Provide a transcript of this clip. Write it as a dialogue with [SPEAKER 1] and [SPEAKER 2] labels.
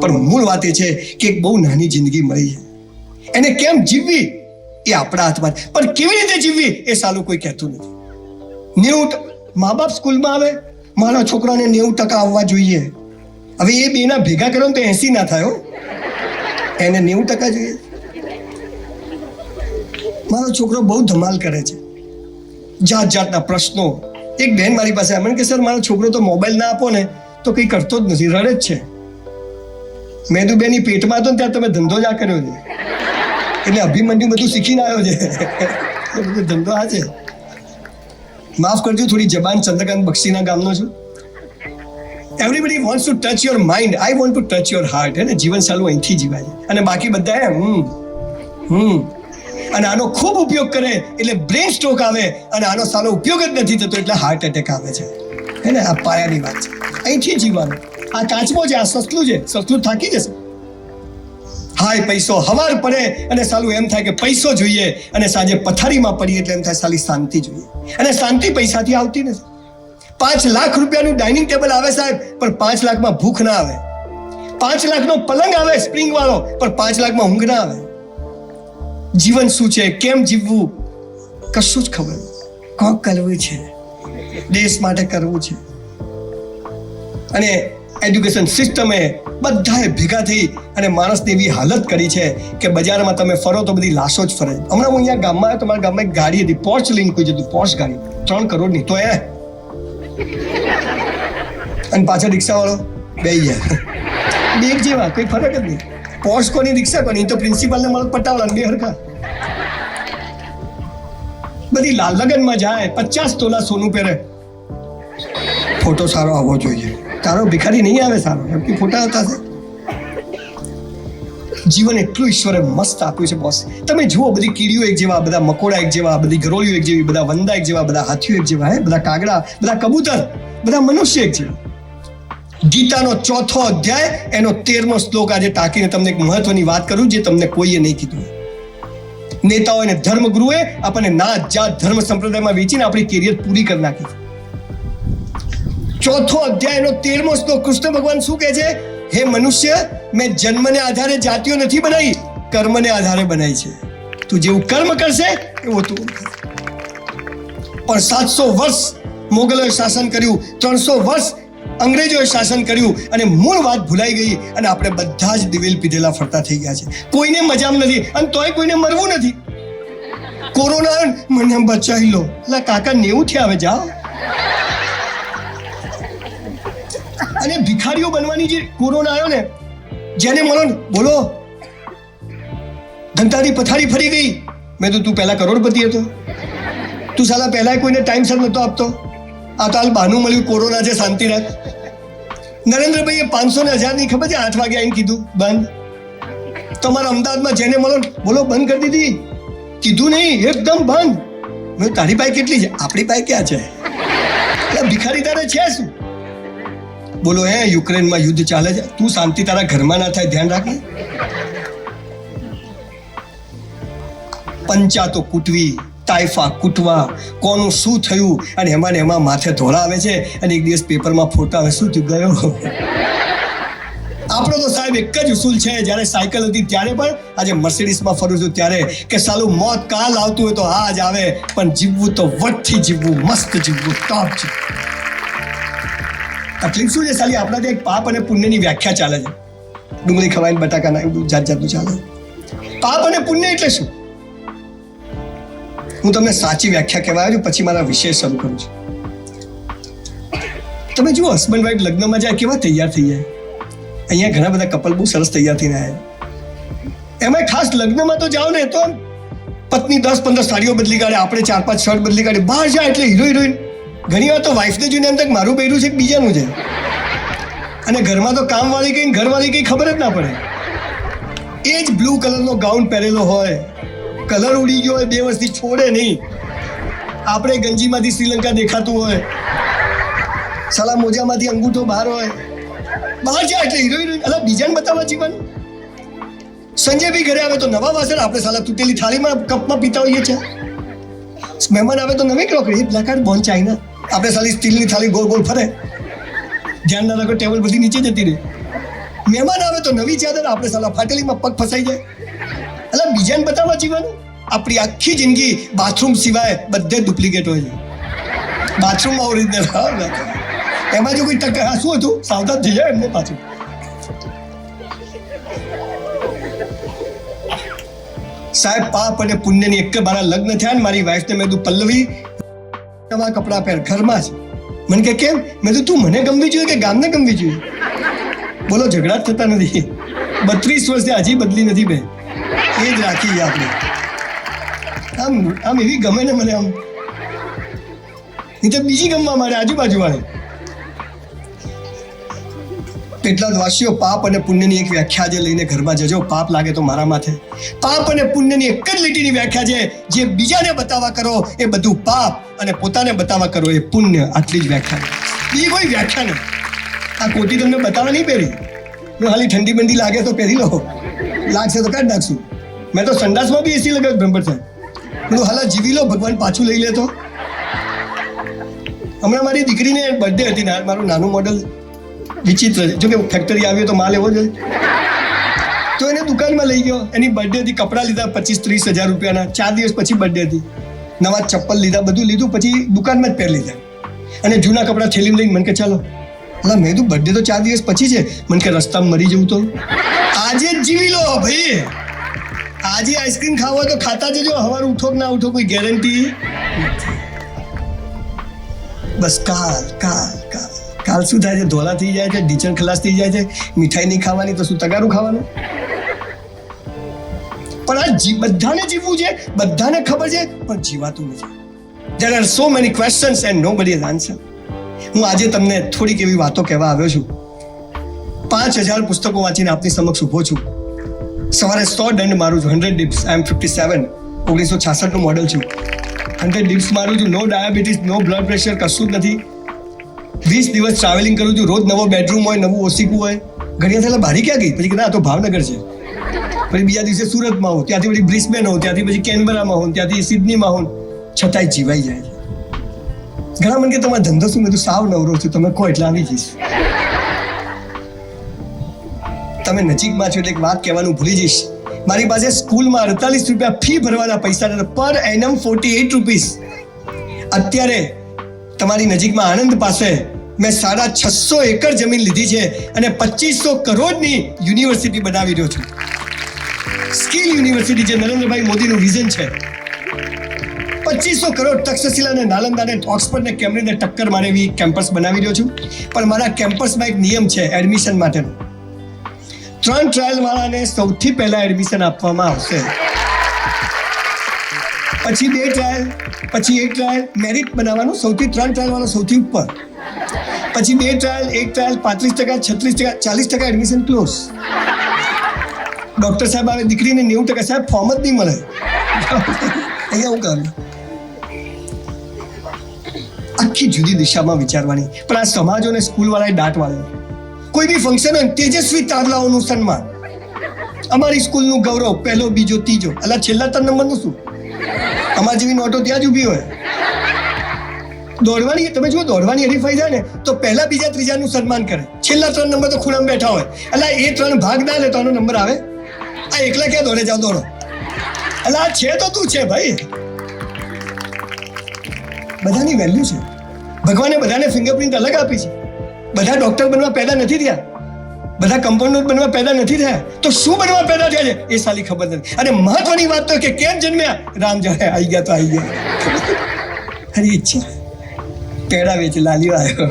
[SPEAKER 1] પણ મૂળ વાત એ છે કે એક બહુ નાની જિંદગી મળી છે. એને કેમ જીવવી? એ આપણા હાથમાં પણ કેવી રીતે જીવવી? એ સાલું કોઈ કહેતું નથી. નેવું મા બાપ સ્કૂલમાં આવે. મારા છોકરાને નેવું ટકા આવવા જોઈએ. હવે એ બેના ભેગા કરો તો એસી ના થાય એને નેવું ટકા જોઈએ. મારો છોકરો બહુ ધમાલ કરે છે. જાત જાતના પ્રશ્નો. એક બેન મારી પાસે મને કે, સર, મારો છોકરો તો મોબાઈલ ના આપો ને, તો કંઈ કરતો જ નથી. રડે જ છે. મેદુબેની પેટમાં હતો ને ત્યાં તમે ધંધો જ કર્યો છે. એટલે અભિમન્યુ બધું શીખીને આવ્યો છે. ધંધો આ છે. માફ કરજો, થોડી જબાન ચંદ્રકાંત બક્ષીના ગામનો છું. Everybody wants to touch your mind I want to touch your heart હે ને? જીવન સાલું અહીંથી જીવાય અને બાકી બધા એમ, હમ હમ. અને આનો ખૂબ ઉપયોગ કરે એટલે બ્રેન સ્ટ્રોક આવે અને આનો સારો ઉપયોગ જ નથી થતો એટલે હાર્ટ એટેક આવે છે. હે ને? આ પાયાની વાત છે. અહીંથી જીવવાનું. આ કાચબો છે આ સસલું છે, સસલું થાકી જશે. હાય, પૈસો હવાર પડે અને સાલું એમ થાય કે પૈસો જોઈએ અને સાંજે પથારીમાં પડીએ એટલે એમ થાય સાલી શાંતિ જોઈએ. અને શાંતિ પૈસાથી આવતી નથી. પાંચ લાખ રૂપિયાનું ડાઇનિંગ ટેબલ આવે સાહેબ, પણ પાંચ લાખમાં ભૂખ ના આવે. પાંચ લાખનો પલંગ આવે સ્પ્રિંગ વાળો પણ પાંચ લાખમાં ઊંઘ ના આવે. જીવન શું છે? કેમ જીવવું? કશું જ ખબર. કોક કરવું છે. દેશ માટે કરવું છે. અને એજ્યુકેશન સિસ્ટમે બધાએ ભેગા થઈ અને માણસની એવી હાલત કરી છે કે બજારમાં તમે ફરો તો બધી લાશો જ ફરે. હમણાં હું અહીંયા ગામમાં આવ્યો તમારા ગામમાં એક ગાડી હતી પોર્ચ લઈને કોઈ જતું પોર્ચ ગાડી. ત્રણ કરોડની. તો એ. અને પાછળ રિક્ષાવાળો, બે ગયા બે જેવા, કોઈ ફરક જ નહીં. પોર્ચ કોની, રિક્ષા કોની? તો પ્રિન્સિપાલને મળે પટાવડા બે હરખા. બધી લાલ લગનમાં જાય, પચાસ તોલા સોનું પહેરે. ફોટો સારો આવવો જોઈએ. તારો ભિખારી નહીં આવે સારો એમ કે ફોટા હતા જીવન એટલું ઈશ્વરે મસ્ત આપ્યું છે બોસ તમે જુઓ, બધી કીડીઓ એક જેવા, બધા મકોડા એક જેવા, બધી ગરોળીઓ એક જેવી, બધા વંદા એક જેવા, બધા હાથીઓ એક જેવા, હે? બધા કાગડા, બધા કબૂતર, બધા મનુષ્ય એક જેવા. ગીતાનો ચોથો અધ્યાય, એનો તેરમો શ્લોક આજે ટાંકીને તમને એક મહત્વની વાત કરું, જે તમને કોઈએ નહીં કીધું. નેતાઓ અને ધર્મગુરુએ આપણને નાત જાત ધર્મ સંપ્રદાયમાં વેચીને આપણી કેરિયર પૂરી કરી નાખી ચોથો અધ્યાયનો તેરમો શ્લોક કૃષ્ણ ભગવાન શું કહે છે? હે મનુષ્ય, મેં જન્મને આધારે જાતિઓ નથી બનાવી, કર્મને આધારે બનાવી છે. તું જેવું કર્મ કરશે, એવું તું પણ સાતસો વર્ષ મોગલોએ શાસન કર્યું, ત્રણસો વર્ષ અંગ્રેજોએ શાસન કર્યું અને મૂળ વાત ભૂલાઈ ગઈ અને આપણે બધા જ દિવેલ પીધેલા ફરતા થઈ ગયા છે. કોઈને મજામ નથી અને તોય કોઈને મરવું નથી. કોરોના મને બચાવી લો. એટલે કાકા, નેવું થયા હવે, જાઓ. અને ભિખારીઓ બનવાની જે કોરોના આવ્યો ને, જેને મળો ને, બોલો. ધંધાની પથારી ફરી ગઈ. મેં તો તું પહેલા કરોડપતિ હતો. તું સાલા પહેલા કોઈને ટાઈમસર નતો આપતો. આ તો હાલ બહાનું મળ્યું કોરોના છે શાંતિ રાખ. નરેન્દ્રભાઈએ પાંચસો ને હજારની ખબર છે, આઠ વાગે આવીને કીધું, બંધ. તમારા અમદાવાદમાં જેને મળો બોલો, બંધ કરી દીધી. કીધું નહીં, એકદમ બંધ. મેં તારી પાસે કેટલી છે? આપણી પાસે ક્યાં છે? ભિખારી તારે છે શું? બોલો, હે, યુક્રેનમાં યુદ્ધ ચાલે છે? તું શાંતિ તારા ઘરમાં ના થાય, ધ્યાન રાખે પંચાતો કૂટવી, તાઇફા કૂટવા, કોનું શું થયું અને એમાં ને એમાં માથે ધોળા આવે છે અને એક દિવસ પેપરમાં ફોટા આવે, શું થયું, ગયો? આપણો તો સાહેબ એક જ ઉસૂલ છે, જ્યારે સાયકલ હતી ત્યારે પણ આજે મર્સિડીસમાં ફરું છું ત્યારે કે સાલું મોત કાલ આવતું હોય તો આ જ આવે, પણ જીવવું તો વટથી જીવવું, મસ્ત જીવવું ટોપ જીવવું તકલીફ શું છે સાલી? આપણા ત્યાં એક પાપ અને પુણ્યની વ્યાખ્યા ચાલે છે. ડુંગળી ખવાઈને બટાકાના એવું જાત જાતનું ચાલે પાપ અને પુણ્ય એટલે શું? હું તમને સાચી વ્યાખ્યા કહેવા આવ્યો પછી મારા વિષય શરૂ કરું છું. તમે જુઓ, હસબન્ડ વાઈફ લગ્નમાં જાય કેવા તૈયાર થઈ જાય. અહીંયા ઘણા બધા કપલ બહુ સરસ તૈયાર થઈને આવ્યા એમાં ખાસ લગ્નમાં તો જાઓ ને તો પત્ની દસ પંદર સાડીઓ બદલી કાઢે, આપણે ચાર પાંચ શર્ટ બદલી કાઢે, બહાર જાય એટલે હીરો હિરોઈન ઘણી વાર તો વાઈફને જોઈને એમ થાય મારું પહેર્યું છે બીજાનું છે. અને ઘરમાં તો કામવાળી કંઈ ઘરવાળી કંઈ ખબર જ ના પડે. એ જ બ્લુ કલરનો ગાઉન પહેરેલો હોય. કલર ઉડી ગયો હોય, બે વર્ષથી છોડે નહીં. આપણે ગંજીમાંથી શ્રીલંકા દેખાતું હોય. સલા મોજામાંથી અંગૂઠો બહાર હોય. બહાર જાય એટલે હીરો હિરોઈન અલા, બીજાને બતાવવા જીવન? સંજય બી ઘરે આવે તો નવા વાસણ આપણે સાલા તૂટેલી થાળીમાં, કપમાં પીતા હોઈએ છીએ મહેમાન આવે તો નવી crockery black card bone china આપણે સાલી સ્ટીલની થાળી ગોળ ગોળ ફરે. ધ્યાન ના રાખો, ટેબલ બધી નીચે જતી રહે. મહેમાન આવે તો નવી ચાદર આપણે સાલા ફાટેલીમાં પગ ફસાઈ જાય. એટલે બીજાને બતાવવા જીવવાનું? આપણી આખી જિંદગી બાથરૂમ સિવાય બધે ડુપ્લિકેટ હોય છે. બાથરૂમમાં ઓરિજિનલ એમાં જો કોઈ ટક્કર હા, શું હતું? સાવધાન થઈ જાય એમને પાછું. સાહેબ, પાપ અને પુણ્યની એક મારા લગ્ન થયા ને મારી વાઈફને મેં કીધું, પલ્લવી નવા કપડાં પહેર, ઘરમાં છે મને કે, કેમ? મેં તો તું મને ગમવી જોઈએ કે ગામને ગમવી જોઈએ? બોલો, ઝઘડા જ થતા નથી. બત્રીસ વર્ષથી હજી બદલી નથી બે એ જ રાખી આપણે. આમ આમ એવી ગમે ને મને આમ. નહીં તો બીજી ગમવા મારે આજુબાજુ વાળે. કેટલા વાસીઓ પાપ અને પુણ્યની એક વ્યાખ્યા જે લઈને ઘરમાં જજો. પાપ લાગે તો મારા માથે. પાપ અને પુણ્યની એક જ લીટીની વ્યાખ્યા છે. જે બીજાને બતાવવા કરો એ બધું પાપ અને પોતાને બતાવવા કરો એ પુણ્ય. આટલી જ વ્યાખ્યા. બીજી કોઈ વ્યાખ્યા નહીં આ કોટી તમને બતાવવા નહીં પહેરી? હું હાલી ઠંડી બંડી લાગે તો પહેરી લો. લાગશે તો કાઢી નાખશું. મેં તો સંડાસમાં બી એસી લગાવ્યું બ્રહ્મર સાહેબ. હું હાલા જીવી લો, ભગવાન પાછું લઈ લે તો હમણાં મારી દીકરીને બર્થડે હતી મારું નાનું મોડલ વિચિત્ર છે. જો કે ફેક્ટરી આવી તો માલ એવો જ તો એને દુકાનમાં લઈ ગયો. એની બર્થડે હતી કપડાં લીધા પચીસ ત્રીસ હજાર રૂપિયાના. ચાર દિવસ પછી બર્થડે હતી નવા ચપ્પલ લીધા, બધું લીધું, પછી દુકાનમાં જ પહેર લીધા. અને જૂના કપડાં થેલીમાં લઈને મને કે, ચાલો. એટલે મેં તો બર્થડે તો ચાર દિવસ પછી છે. મને કે, રસ્તામાં મરી જવું તો. આજે જ જીવી લો, ભાઈ. આજે આઈસ્ક્રીમ ખાવા તો ખાતા જજો. હવાર ઉઠો ના ઉઠો, કોઈ ગેરંટી બસ, કાલ કાલ કાલ. કાલ શું થાય છે? ધોલા થઈ જાય છે, ઢીચણ ખલાસ થઈ જાય છે, મીઠાઈ નહીં ખાવાની તો શું તગારું ખાવાનું? પણ આ જી- બધાને જીવવું છે, બધાને ખબર છે, પણ જીવાતું નથી. There are so many questions and nobody answer હું આજે તમને થોડીક એવી વાતો કહેવા આવ્યો છું. પાંચ હજાર પુસ્તકો વાંચીને આપની સમક્ષ ઊભો છું. સવારે સો દંડ મારું છું hundred dips I am fifty seven ઓગણીસો છાસઠનું મોડલ છું. હંડ્રેડ ડિપ્સ મારું છું. No diabetes no blood pressure કશું જ નથી. વીસ દિવસ ટ્રાવેલિંગ કરું છું. રોજ નવો બેડરૂમ હોય, નવું ઓસીકું હોય. ઘડિયા થયેલા બારી ક્યાં ગઈ? પછી ના તો ભાવનગર છે. પછી બીજા દિવસે સુરતમાં હોઉં, ત્યાંથી પછી બ્રિસ્બેન હોઉં, ત્યાંથી પછી કેનબરામાં હોઉં, ત્યાંથી સિડનીમાં હોઉં. છતાંય જીવાઈ જાય ઘણા મને કે, તમારો ધંધો શું? મેં તો સાવ નવરો છું. તમે કહો એટલે આવી જઈશ. તમે નજીકમાં છો એટલે એક વાત કહેવાનું ભૂલી જઈશ. મારી પાસે સ્કૂલમાં અડતાલીસ રૂપિયા ફી ભરવાના પૈસા પર એનમ ફોર્ટી એટ રૂપીસ અત્યારે તમારી નજીકમાં આણંદ પાસે મેં સાડા છસો એકર જમીન લીધી છે અને પચીસો કરોડની યુનિવર્સિટી બનાવી રહ્યો છું. સ્કિલ યુનિવર્સિટી જે નરેન્દ્રભાઈ મોદીનું વિઝન છે. પચીસો કરોડ તક્ષશિલા અને નાલંદા અને ઓક્સફર્ડ ને કેમ્બ્રિજ ને ટક્કર મારે એવી કેમ્પસ બનાવી રહ્યો છું. પણ મારા કેમ્પસમાં એક નિયમ છે એડમિશન માટેનો. ત્રણ ટ્રાયલ વાળાને સૌથી પહેલા એડમિશન આપવામાં આવશે. પછી બે ટ્રાયલ, પછી એક ટ્રાયલ, મેરિટ બનાવવાનું સૌથી, ત્રણ ટ્રાયલ વાળો સૌથી ઉપર. પછી બે ટ્રાયલ એક ટ્રાયલ પાંત્રીસ ટકા, છત્રીસ ટકા, ચાલીસ ટકા એડમિશન ક્લોઝ ડોક્ટર સાહેબ આવે દીકરીને નેવું ટકા, સાહેબ ફોર્મ જ નહીં મળે. અહીંયા હું કરું? આખી જુદી દિશામાં વિચારવાની. પણ આ સમાજો અને સ્કૂલવાળાએ દાંત વાળ્યો. કોઈ બી ફંક્શન હોય તેજસ્વી તારલાઓનું સન્માન. અમારી સ્કૂલનું ગૌરવ, પહેલો, બીજો, ત્રીજો. એટલે છેલ્લા ત્રણ નંબરનું શું? અમારી જેવી નોટો ત્યાં જ ઊભી હોય. દોડવાની તમે જો દોડવાની હરીફાઈ થાય ને, તો પહેલા, બીજા, ત્રીજાનું સન્માન કરે. છેલ્લા ત્રણ નંબર તો ખૂણામાં બેઠા હોય. એટલે એ ત્રણ ભાગ ના લે તો આનો નંબર આવે. આ એકલા ક્યાં દોડે? જાઓ, દોડો. એટલે આ છે તો તું છે ભાઈ. બધાની વેલ્યુ છે. ભગવાને બધાને ફિંગરપ્રિન્ટ અલગ આપી છે. બધા ડોક્ટર બનવા પેદા નથી થયા. બધા કમ્પાઉન્ડર બનવા પેદા નથી થયા. તો શું બનવા પેદા થયા છે? એ સાલી ખબર નથી. અને મહત્વની વાત તો કે કેમ જન્મ્યા? રામ જાણે આવી ગયા તો આવી ગયા. હરી ઈચ્છા. પેડા વેચ લાલીઓ આવ્યો